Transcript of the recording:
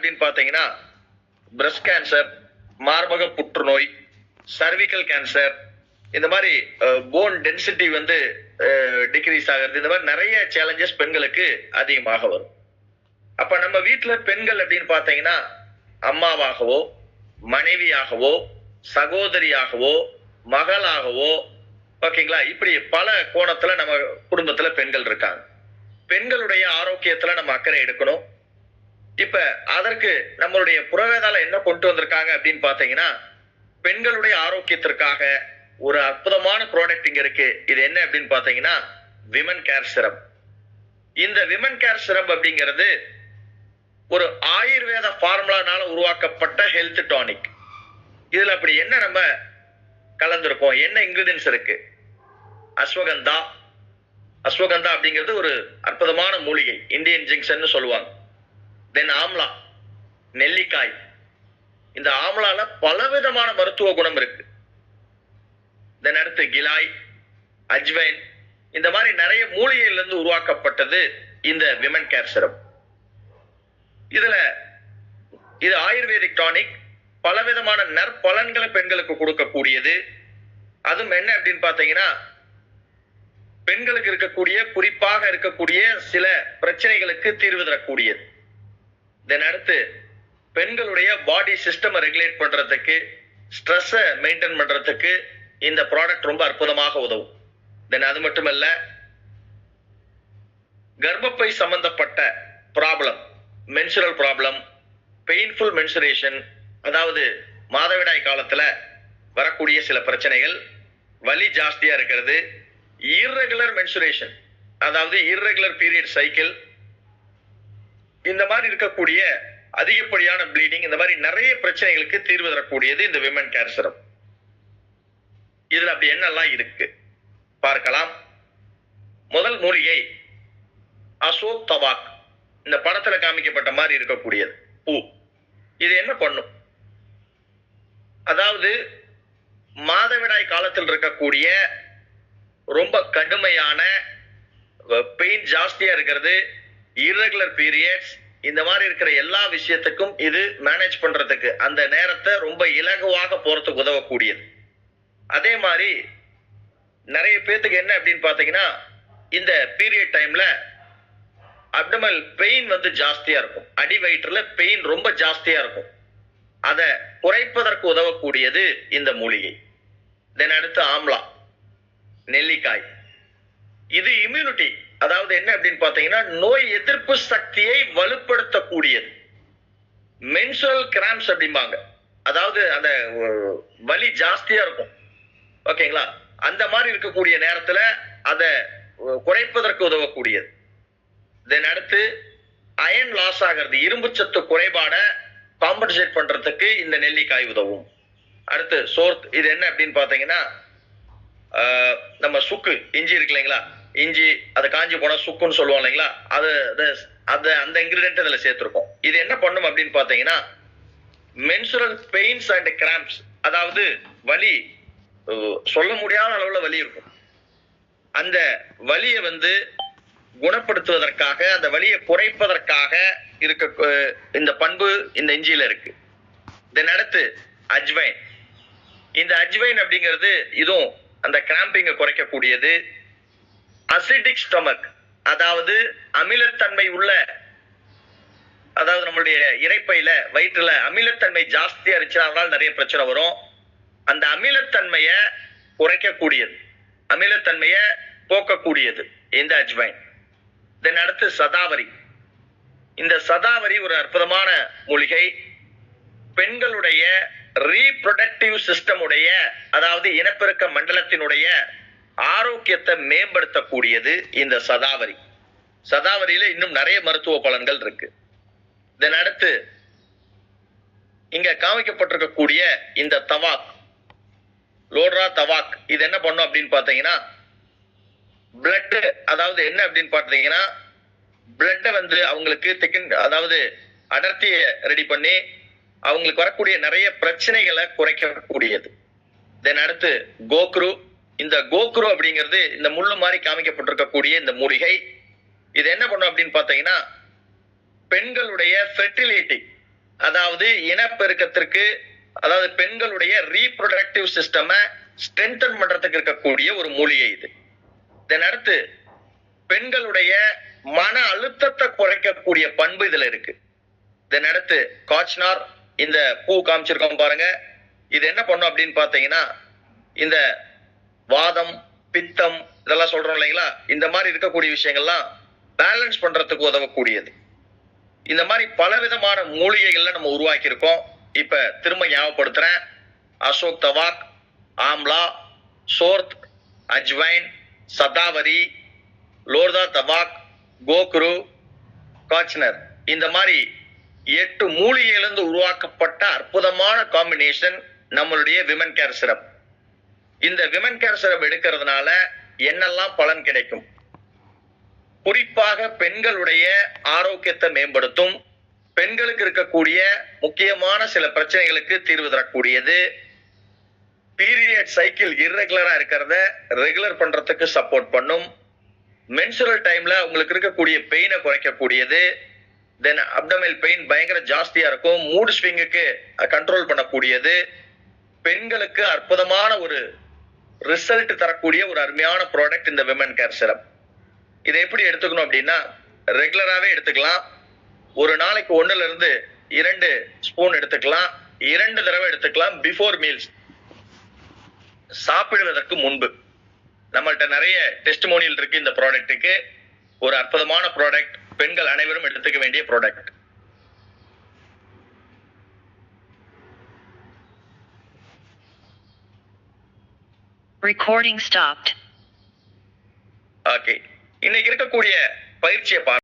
அப்படின்னு பாத்தீங்கன்னா breast cancer மார்பக புற்றுநோய் சர்விக்கல் கேன்சர் இந்த மாதிரி போன் டென்சிட்டி வந்து டிக்ரீஸ் ஆகிறது இந்த மாதிரி நிறைய சேலஞ்சஸ் பெண்களுக்கு அதிகமாக வரும். அப்ப நம்ம வீட்டுல பெண்கள் அப்படின்னு பாத்தீங்கன்னா அம்மாவாகவோ மனைவியாகவோ சகோதரியாகவோ மகளாகவோ ஓகேங்களா? இப்படி பல கோணத்துல நம்ம குடும்பத்துல பெண்கள் இருக்காங்க. பெண்களுடைய ஆரோக்கியத்துல நம்ம அக்கறை எடுக்கணும். இப்ப அதற்கு நம்மளுடைய புறவேதால என்ன கொண்டு வந்திருக்காங்க அப்படின்னு பாத்தீங்கன்னா பெண்களுடைய ஆரோக்கியத்திற்காக ஒரு அற்புதமான ப்ராடக்ட் இங்க இருக்கு. இது என்ன அப்படின்னு பாத்தீங்கன்னா விமன் கேர் சிரப் இந்த விமன் கேர் சிரப் அப்படிங்கிறது ஒரு ஆயுர்வேத ஃபார்முலானால உருவாக்கப்பட்ட ஹெல்த் டானிக் இதுல அப்படி என்ன நம்ம கலந்திருக்கோம்? என்ன இன்கிரீடியன்ஸ் இருக்கு? அஸ்வகந்தா. அஸ்வகந்தா அப்படிங்கிறது ஒரு அற்புதமான மூலிகை. இந்தியன் ஜிங்ஷன் சொல்லுவாங்க. தென் ஆம்லா நெல்லிக்காய். இந்த ஆம்லால பலவிதமான மருத்துவ குணம் இருக்கு. தென் அடுத்து கிலாய் அஜ்வைன் இந்த மாதிரி நிறைய மூலிகையிலிருந்து உருவாக்கப்பட்டது இந்த விமன் கேர் சிரப். இதுல இது ஆயுர்வேதிக் டானிக் பலவிதமான நற்பலன்களை பெண்களுக்கு கொடுக்கக்கூடியது. அதுவும் என்ன அப்படின்னு பாத்தீங்கன்னா பெண்களுக்கு இருக்கக்கூடிய குறிப்பாக இருக்கக்கூடிய சில பிரச்சனைகளுக்கு தீர்வு தரக்கூடியது. தென் அடுத்து பெண்களுடைய பாடி சிஸ்டம் ரெகுலேட் பண்றதுக்கு ஸ்ட்ரெஸ்ஸை மெயின்டைன் பண்றதுக்கு இந்த ப்ராடக்ட் ரொம்ப அற்புதமாக உதவும். தென் அது மட்டுமல்ல கர்ப்பப்பை சம்பந்தப்பட்ட problem menstrual problem painful menstruation அதாவது மாதவிடாய் காலத்துல வரக்கூடிய சில பிரச்சனைகள் வலி ஜாஸ்தியா இருக்கிறது இர்ரெகுலர் மென்சுரேஷன் அதாவது இர்ரெகுலர் பீரியட் சைக்கிள் இந்த மாதிரி இருக்கக்கூடிய அதிகப்படியான ப்ளீடிங் இந்த மாதிரி நிறைய பிரச்சனைகளுக்கு தீர்வு தரக்கூடியது இந்த விமன் கேர் இதுல அப்படி என்னெல்லாம் இருக்கு? பார்க்கலாம். முதல் மூலிகை அசோக் தவாக். இந்த படத்துல காமிக்கப்பட்ட மாதிரி இருக்கக்கூடியது. பூ. இது என்ன பண்ணும்? அதாவது மாதவிடாய் காலத்தில் இருக்கக்கூடிய ரொம்ப கடுமையான பெயின் ஜாஸ்தியா இருக்கிறது இரகுலர் பீரியட்ஸ் இந்த மாதிரி இருக்கிற எல்லா விஷயத்துக்கும் இது மேனேஜ் பண்றதுக்கு அந்த நேரத்தை ரொம்ப இலகுவாக போறதுக்கு உதவக்கூடியது. அதே மாதிரி நிறைய பேர்த்துக்கு என்ன அப்படின்னு பாத்தீங்கன்னா இந்த பீரியட் டைம்ல அப்டமல் பெயின் வந்து ஜாஸ்தியா இருக்கும். அடி வயிற்றுல பெயின் ரொம்ப ஜாஸ்தியா இருக்கும். அதை குறைப்பதற்கு உதவக்கூடியது இந்த மூலிகை. தென் அடுத்து ஆம்லா நெல்லிக்காய். இது இம்யூனிட்டி அதாவது என்ன அப்படின்னு பார்த்தீங்கன்னா நோய் எதிர்ப்பு சக்தியை வலுப்படுத்தக்கூடியது. மென்சுரல் கிராம்ஸ் அப்படிம்பாங்க. அதாவது அந்த வலி ஜாஸ்தியா இருக்கும். ஓகேங்களா? அந்த மாதிரி இருக்கக்கூடிய நேரத்துல அதை குறைப்பதற்கு உதவக்கூடியது. தென் அடுத்து அயன் லாஸ் ஆகிறது இரும்பு சத்து குறைபாட காம்பன்சேட் பண்றதுக்கு இந்த நெல்லிக்காய் உதவும். அடுத்து சோர்த் இது என்ன அப்படின்னு பாத்தீங்கன்னா நம்ம சுக்கு இஞ்சி இருக்கு இல்லைங்களா? இஞ்சி அது காஞ்சி போனா சுக்குன்னு சொல்லுவோம் இல்லைங்களா? அது அது- அந்த இன்கிரீடியன்ட் அதில் சேர்த்துருக்கோம். இது என்ன பண்ணும் அப்படின்னு பார்த்தீங்கன்னா மென்சுரல் பெயின்ஸ் அண்ட் கிராம்ப்ஸ் அதாவது வலி சொல்ல முடியாத அளவுல வலி இருக்கும். அந்த வலியை வந்து குணப்படுத்துவதற்காக அந்த வலியை குறைப்பதற்காக இருக்க இந்த பண்பு இந்த இஞ்சியில இருக்கு. தென் அடுத்து அஜ்வைன். இந்த அஜ்வைன் அப்படிங்கிறது இதுவும் அந்த கிராம்பிங்கை குறைக்கக்கூடியது. அசிடிக் ஸ்டொமக் அதாவது அமிலத்தன்மை உள்ள அதாவது நம்மளுடைய இறைப்பையில வயிற்றுல அமிலத்தன்மை ஜாஸ்தியா இருந்துச்சுன்னா அதனால நிறைய பிரச்சனை வரும். அந்த அமிலத்தன்மையை குறைக்கக்கூடியது. அமிலத்தன்மையை போக்கக்கூடியது. இந்த அஜ்வைன் தென் அடுத்து சதாவரி. இந்த சதாவரி ஒரு அற்புதமான மூலிகை. பெண்களுடைய ரீப்ரொடக்டிவ் சிஸ்டம் உடைய அதாவது இனப்பெருக்க மண்டலத்தினுடைய ஆரோக்கியத்தை மேம்படுத்தக்கூடியது இந்த சதாவரி. சதாவரியில இன்னும் நிறைய மருத்துவ பலன்கள் இருக்கு. இதன் அடுத்து இங்க காமிக்கப்பட்டிருக்கக்கூடிய இந்த தவாக் லோட்ரா தவாக் இது என்ன பண்ணும் அப்படின்னு பார்த்தீங்கன்னா பிளட் அதாவது என்ன அப்படின்னு பார்த்தீங்கன்னா பிளட்டை வந்து அவங்களுக்கு திக்கன் அதாவது அடர்த்தியை ரெடி பண்ணி அவங்களுக்கு வரக்கூடிய நிறைய பிரச்சனைகளை குறைக்கக்கூடியது. தென் அடுத்து கோக்ரு இந்த கோக்ரு அப்படிங்கிறது இந்த முள்ளு மாதிரி காமிக்கப்பட்டிருக்கக்கூடிய இந்த மூலிகை. இது என்ன பண்ணும் அப்படின்னு பார்த்தீங்கன்னா பெண்களுடைய ஃபெர்டிலிட்டி அதாவது இனப்பெருக்கத்திற்கு அதாவது பெண்களுடைய ரீப்ரொடக்டிவ் சிஸ்டமை ஸ்ட்ரென்தன் பண்றதுக்கு இருக்கக்கூடிய ஒரு மூலிகை இது. இதன் அடுத்து பெண்களுடைய மன அழுத்தத்தை குறைக்கக்கூடிய பண்பு இதுல இருக்கு. இதன் அடுத்து காச்னார் இந்த பூ காமிச்சிருக்கோம் பாருங்க. இது என்ன பண்ணும் அப்படின்னு பாத்தீங்கன்னா இந்த வாதம் பித்தம் இதெல்லாம் சொல்றோம் இல்லைங்களா? இந்த மாதிரி இருக்கக்கூடிய விஷயங்கள்லாம் பேலன்ஸ் பண்றதுக்கு உதவக்கூடியது. இந்த மாதிரி பல விதமான மூலிகைகள்ல நம்ம உருவாக்கி இருக்கோம் இப்ப திரும்ப ஞாபகப்படுத்துறேன். அசோக் தவாக் ஆம்லா சோர்த் அஜ்வைன் சதாவரி லோர்தா தவாக் கோக்ரு காச்னர் இந்த மாதிரி எட்டு மூலிகையிலிருந்து உருவாக்கப்பட்ட அற்புதமான காம்பினேஷன் நம்மளுடைய விமன் கேர் சிரப் இந்த விமன் கேர் சிரப் எடுக்கிறதுனால என்னெல்லாம் பலன் கிடைக்கும்? குறிப்பாக பெண்களுடைய ஆரோக்கியத்தை மேம்படுத்தும் பெண்களுக்கு இருக்கக்கூடிய முக்கியமான சில பிரச்சனைகளுக்கு தீர்வு தரக்கூடியது பீரியட் சைக்கிள் இர்ரெகுலரா இருக்கிறத ரெகுலர் பண்றதுக்கு சப்போர்ட் பண்ணும் மென்சுரல் டைம்ல உங்களுக்கு இருக்கக்கூடிய பெயினை குறைக்கக்கூடியது தென் அப்டமைல் பெயின் பயங்கர ஜாஸ்தியா இருக்கும் மூட் ஸ்விங்குக்கு கண்ட்ரோல் பண்ணக்கூடியது பெண்களுக்கு அற்புதமான ஒரு ரிசல்ட் தரக்கூடிய ஒரு அருமையான ப்ராடக்ட் இந்த விமன் கேர் சிரப் இதை எப்படி எடுத்துக்கணும் அப்படின்னா ரெகுலராகவே எடுத்துக்கலாம். ஒரு நாளைக்கு ஒன்றுல இருந்து இரண்டு ஸ்பூன் எடுத்துக்கலாம். இரண்டு தடவை எடுத்துக்கலாம் பிஃபோர் மீல்ஸ் சாப்பிடுவதற்கு முன்பு. நம்மள்கிட்ட நிறைய டெஸ்டிமோனியல் இருக்கு இந்த ப்ராடக்ட்டுக்கு ஒரு அற்புதமான ப்ராடக்ட் பெண்கள் அனைவரும் எடுத்துக்க வேண்டிய ப்ராடக்ட் ரெக்கார்டிங் ஸ்டாப்ட் ஓகே இன்னைக்கு இருக்கக்கூடிய பயிற்சியை பார்த்து